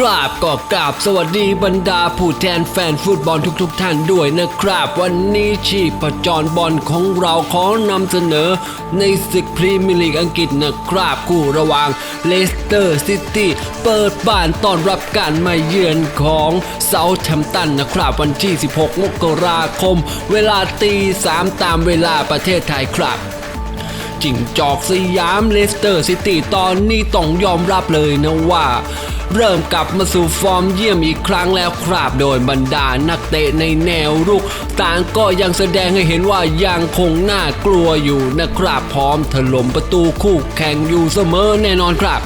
ครับ ก็กราบสวัสดีบรรดาผู้แทนแฟนฟุตบอลทุกๆทท่านด้วยนะครับ วันนี้ชีพจรบอลของเราขอนำเสนอในศึกพรีเมียร์ลีกอังกฤษนะครับคู่ระหว่างเลสเตอร์ซิตี้เปิดบ้านต้อนรับการมาเยือนของเซาท์แฮมป์ตันนะครับ วันที่ 16 มกราคม เวลาตี 3 ตามเวลาประเทศไทยครับ จิงจอกสยามเลสเตอร์ซิตี้ตอนนี้ต้องยอมรับเลยนะว่า เริ่มกลับมาสู่ฟอร์มเยี่ยมอีกครั้งแล้วครับโดยบรรดานักเตะในแนวรุก ต่างก็ยังแสดงให้เห็นว่ายังคงน่ากลัวอยู่นะครับพร้อมถล่มประตูคู่แข่งอยู่เสมอแน่นอนครับ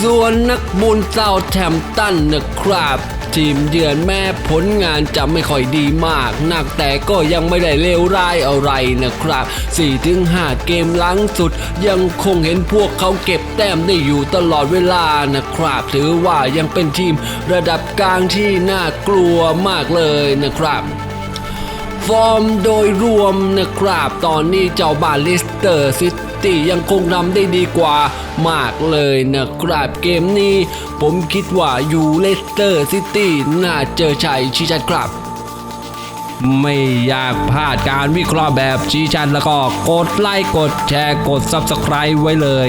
ส่วนนักบุญเซาแทมป์ตันนะครับ ทีมเยือนแม้ผลงานจะไม่ค่อยดีมากนักแต่ก็ยังไม่ได้เลวร้ายอะไรนะครับ 4-5 เกมหลังสุด ยังคงเห็นพวกเขาเก็บแต้มได้อยู่ตลอดเวลานะครับ ถือว่ายังเป็นทีมระดับกลางที่น่ากลัวมากเลยนะครับ ฟอร์มโดยรวมนะครับตอนนี้เจ้าบ้านเลสเตอร์ซิตี้ยังคงนำได้ดีกว่ามากเลยนะครับเกมนี้ ผมคิดว่าอยู่เลสเตอร์ซิตี้น่าเจอชัยชิชัดครับไม่อยากพลาดการวิเคราะห์แบบชี้ชัดแล้วก็กดไลค์กดแชร์กด Subscribe ไว้เลย